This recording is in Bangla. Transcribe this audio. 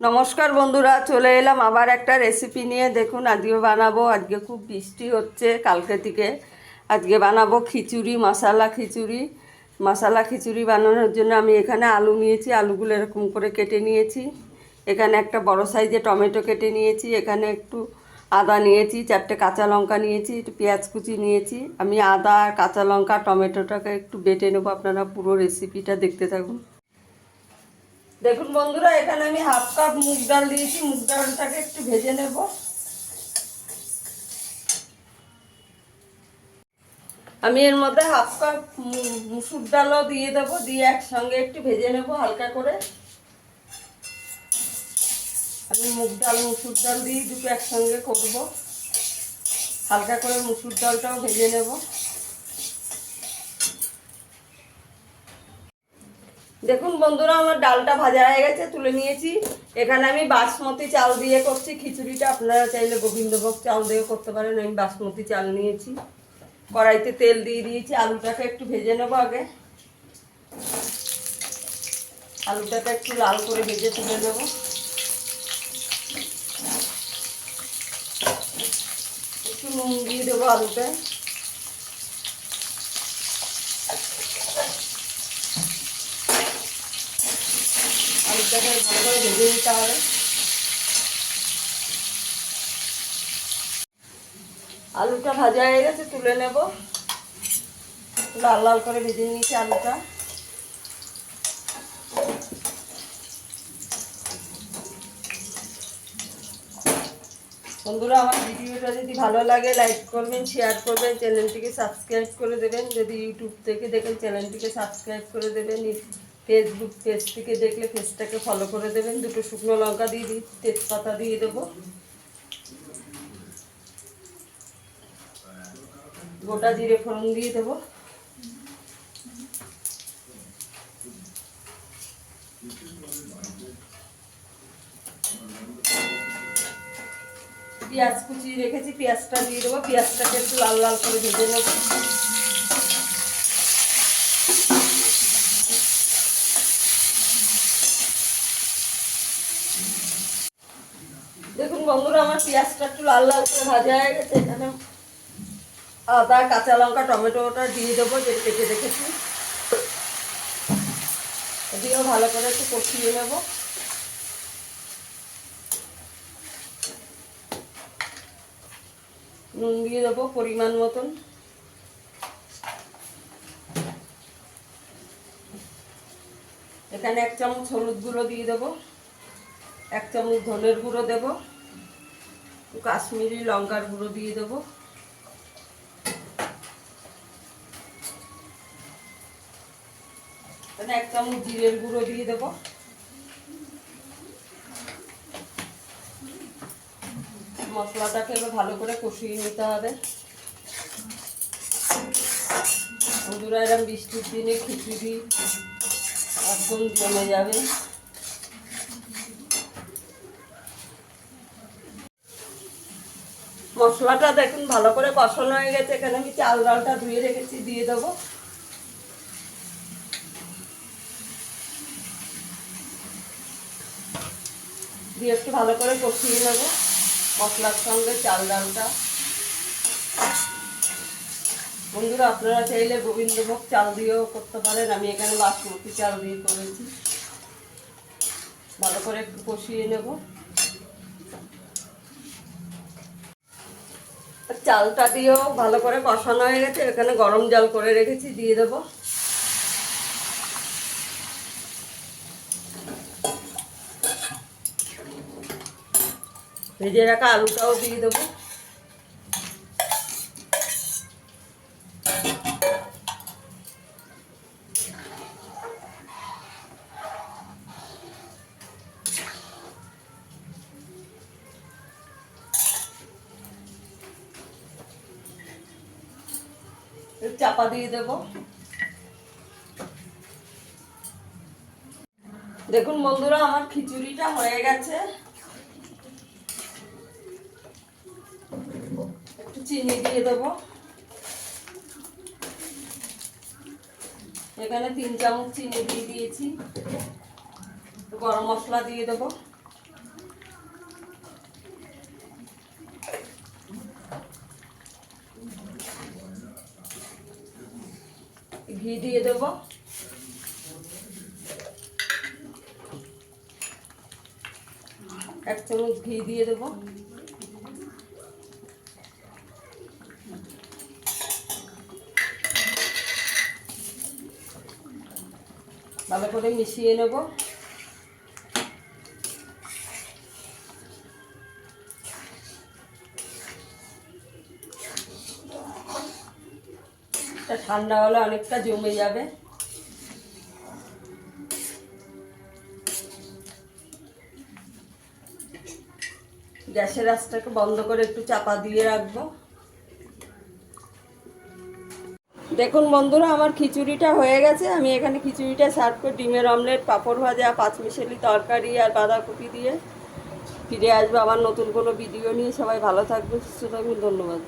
নমস্কার বন্ধুরা, চলে এলাম আবার একটা রেসিপি নিয়ে। দেখুন, আজকে বানাবো, আজকে খুব বৃষ্টি হচ্ছে কালকে থেকে। আজকে বানাবো খিচুড়ি, মশালা খিচুড়ি। মশালা খিচুড়ি বানানোর জন্য আমি এখানে আলু নিয়েছি, আলুগুলো এরকম করে কেটে নিয়েছি। এখানে একটা বড় সাইজে টমেটো কেটে নিয়েছি, এখানে একটু আদা নিয়েছি, চারটে কাঁচা লঙ্কা নিয়েছি, একটু পেঁয়াজ কুচি নিয়েছি। আমি আদা কাঁচা লঙ্কা টমেটোটাকে একটু বেটে নেব, আপনারা পুরো রেসিপিটা দেখতে থাকুন। দেখুন বন্ধুরা, এখানে আমি হাফ কাপ মুগ ডাল দিয়েছি। মুগ ডালটাকে একটু ভেজে নেব। আমি এর মধ্যে হাফ কাপ মুসুর ডালও দিয়ে দেবো, দিয়ে একসঙ্গে একটু ভেজে নেব হালকা করে। আমি মুগ ডাল, মুসুর ডাল দিয়ে দুটো একসঙ্গে করব। হালকা করে মুসুর ডালটাও ভেজে নেব। দেখুন বন্ধুরা, আমার ডালটা ভাজা হয়ে গেছে, তুলে নিয়েছি। এখানে আমি বাসমতি চাল দিয়ে করছি, খিচুড়িটা। আপনারা চাইলে গোবিন্দভোগ চাল দিয়ে করতে পারেন, আমি বাসমতি চাল নিয়েছি। কড়াইতে তেল দিয়ে দিয়েছি, আলুটাকে একটু ভেজে নেব আগে। আলুটাকে একটু লাল করে ভেজে তুলে নেব। একটু নুন দিয়ে দেবো আলুটায় আলুটাকে ভালো করে ভেজে নিতে হবে আলুটা ভাজা হয়ে গেছে, তুলে নেব। লাল লাল করে ভেজে নিয়েছি আলুটা। বন্ধুরা, আমার ভিডিওটা যদি ভালো লাগে লাইক করবেন শেয়ার করবেন চ্যানেলটিকে সাবস্ক্রাইব করে দেবেন। যদি ইউটিউব থেকে দেখেন চ্যানেলটিকে সাবস্ক্রাইব করে দেবেন। ফেসবুক পেজ থেকে দেখলে পেজটাকে ফলো করে দেবেন। দুটো শুকনো লঙ্কা দিয়ে দিই, তেজপাতা দিয়ে দেবো। গোটা জিরে ফোড়ন দিয়ে দেবো। পেঁয়াজ কুচি রেখেছি, পেঁয়াজটা দিয়ে দেবো। পেঁয়াজটাকে একটু লাল লাল করে ভেজে নেব দেখুন বন্ধুরা, আমার পেঁয়াজটা একটু লাল লাল করে ভাজা হয়ে গেছে। এখানে আদা, কাঁচা লঙ্কা, টমেটোটা দিয়ে দেবো, যে কেটে রেখেছি দিয়েও ভালো করে একটু কষিয়ে নেব। নুন দিয়ে দেবো পরিমাণ মতন। এখানে এক চামচ হলুদ গুঁড়ো দিয়ে দেবো। এক চামচ ধনের গুঁড়ো দেবো। কাশ্মীরি লঙ্কার গুঁড়ো দিয়ে দেবো। এক চামচ জিরের গুঁড়ো দিয়ে দেবো। মশলাটাকে এবার ভালো করে কষিয়ে নিতে হবে। বন্ধুরা এরকম বৃষ্টির দিনে খিচুড়ি একদম জমে যাবে। মশলাটা দেখুন, ভালো করে কষানো হয়ে গেছে। এখানে আমি চাল ডালটা ধুয়ে রেখেছি, দিয়ে দেবো। দিয়ে একটু ভালো করে কষিয়ে নেব মশলার সঙ্গে চাল ডালটা। বন্ধুরা, আপনারা চাইলে গোবিন্দভোগ চাল দিয়েও করতে পারেন। আমি এখানে বাসমতি চাল দিয়ে করেছি। ভালো করে একটু কষিয়ে নেব। চালটা দিয়েও ভালো করে কষানো হয়ে গেছে। এখানে গরম জল করে রেখেছি, দিয়ে দেব। ভেজে রাখা আলুটাও দিয়ে দেবো। চাপা দিয়ে দেবো। দেখুন বন্ধুরা, আমার খিচুড়িটা হয়ে গেছে। একটু চিনি দিয়ে দেবো। এখানে তিন চামচ চিনি দিয়ে দিয়েছি। গরম মশলা দিয়ে দেবো। ঘি দিয়ে দেব। এক চামচ ঘি দিয়ে দেব। ভালো করে মিশিয়ে নেব। এটা ঠান্ডা হলে অনেকটা জমে যাবে। গ্যাসের আঁচটাকে বন্ধ করে একটু চাপা দিয়ে রাখব। দেখুন বন্ধুরা, আমার খিচুড়িটা হয়ে গেছে। আমি এখানে খিচুড়িটা সার্ভ করে। ডিমের অমলেট, পাঁপড় ভাজা, পাঁচমিশালি তরকারি আর বাঁধাকপি দিয়ে। ফিরে আসব আবার নতুন কোনো ভিডিও নিয়ে। সবাই ভালো থাকবে সুস্থ থাকবেন, ধন্যবাদ।